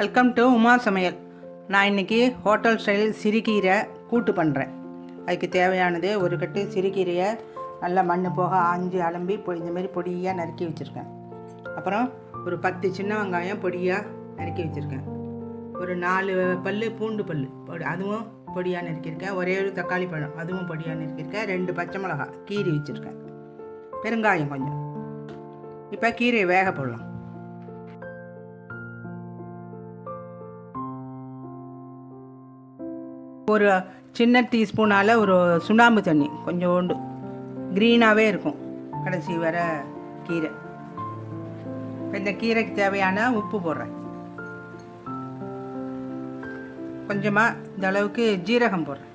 Welcome to Uma சமையல் நான் இன்றைக்கி ஹோட்டல் ஸ்டைல் சிறுகீரை கூட்டு பண்ணுறேன் அதுக்கு தேவையானது ஒரு கட்டு சிறுகீரையை நல்லா மண் போக ஆஞ்சு அலம்பி பொ இந்தமாரி பொடியாக நறுக்கி வச்சுருக்கேன். அப்புறம் ஒரு பத்து சின்ன வெங்காயம் பொடியாக நறுக்கி வச்சுருக்கேன். ஒரு நாலு பல் பூண்டு பல் பொடி அதுவும் பொடியாக நறுக்கியிருக்கேன். ஒரே ஒரு தக்காளி பழம் அதுவும் பொடியாக நறுக்கியிருக்கேன். ரெண்டு பச்சை மிளகாய் கீரி வச்சுருக்கேன். பெருங்காயம் கொஞ்சம். இப்போ கீரையை வேக போடலாம். ஒரு சின்ன டீஸ்பூனால் ஒரு சுண்ணாம்பு தண்ணி கொஞ்சோண்டு. க்ரீனாகவே இருக்கும். கடைசி வர கீரை. இப்போ இந்த கீரைக்கு தேவையான உப்பு போடுறேன். கொஞ்சமாக இந்த அளவுக்கு ஜீரகம் போடுறேன்.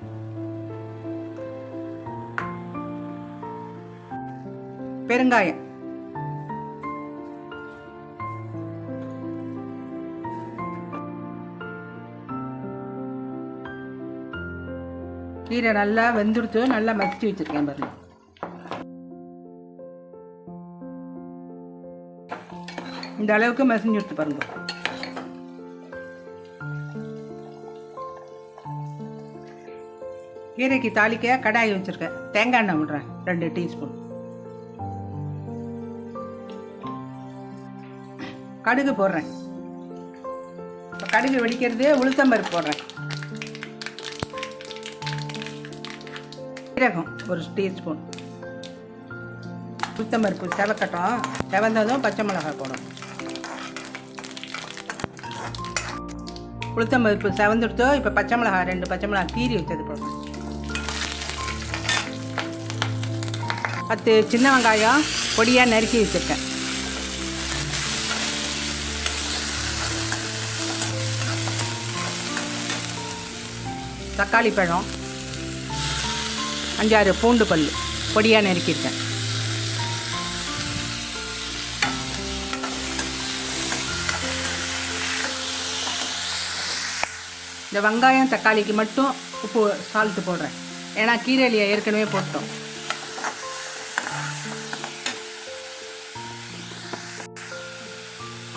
பெருங்காயம். கீரை நல்லா வெந்துடுத்து நல்லா மசிச்சு வச்சிருக்கேன் பாருங்க. இந்த அளவுக்கு மசிஞ்சு எடுத்து பாருங்க. கீரைக்கு தாளிக்க கடாய் வச்சுருக்கேன். தேங்காய் எண்ணெய் விடுறேன். ரெண்டு டீஸ்பூன். கடுகு போடுறேன். இப்போ கடுகு வெடிக்கிறது உளுத்தம்பருப்பு போடுறேன். சீரகம் ஒரு டீஸ்பூன். உளுத்தம்பருப்பு செவக்கட்டும் செவந்ததும் பச்சை மிளகாய் போடும் உளுத்தம்பருப்பு செவந்துடுத்தோ இப்போ பச்சை மிளகாய் ரெண்டு பச்சை மிளகாய் கீரி வச்சது போடுறேன் பத்து சின்ன வெங்காயம் பொடியாக நறுக்கி வச்சுருக்கேன். தக்காளி பழம். அஞ்சாறு பூண்டு பல் பொடியாக நறுக்கியிருக்கேன். இந்த வெங்காயம் தக்காளிக்கு மட்டும் உப்பு சால்ட்டு போடுறேன். ஏன்னா கீரையிலையை ஏற்கனவே போட்டோம்.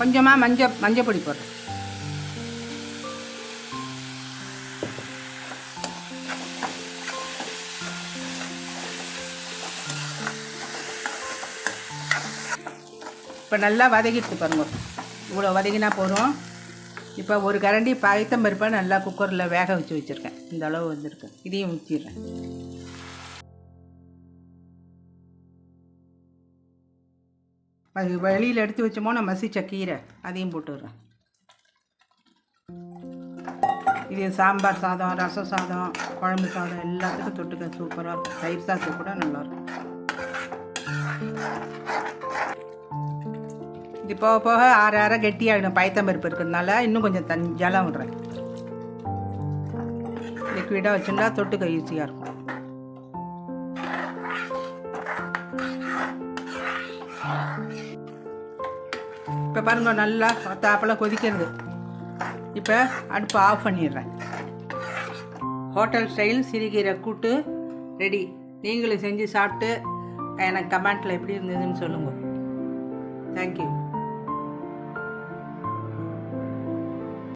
கொஞ்சமாக மஞ்சள் மஞ்சள் பொடி போடுறேன். இப்போ நல்லா வதக்கிட்டு பாருங்க. இவ்வளோ வதக்கினா போதும். இப்போ ஒரு கரண்டி பயத்தம்பருப்பை நல்லா குக்கரில் வேக வச்சு வச்சுருக்கேன். இந்த அளவு வந்துருக்கு. இதையும் ஊற்றிடுறேன் அது வெளியில் எடுத்து வச்சோமோ நான் மசிச்ச கீரை அதையும் போட்டுடுறேன். இது சாம்பார் சாதம் ரசம் சாதம் குழம்பு சாதம் எல்லாத்துக்கும் தொட்டுக்க சூப்பராக இருக்கும். தயிர் சாதம் கூட நல்லாயிருக்கும் இது போக போக ஆற ஆற கெட்டியாகிடும் பயத்தம்பருப்பு இருக்கிறதுனால இன்னும் கொஞ்சம் தன் ஜலம் விடுறேன். லிக்விடாக வச்சுருந்தா தொட்டுக்க ஈஸியாக இருக்கும். இப்போ பாருங்க நல்லா தாப்பெல்லாம் கொதிக்கிறது. இப்போ அடுப்பு ஆஃப் பண்ணிடுறேன். ஹோட்டல் ஸ்டைல் சிறுகீரை கூட்டு ரெடி நீங்களும் செஞ்சு சாப்பிட்டு எனக்கு கமெண்ட்டில் எப்படி இருந்ததுன்னு சொல்லுங்கள் தேங்க்யூ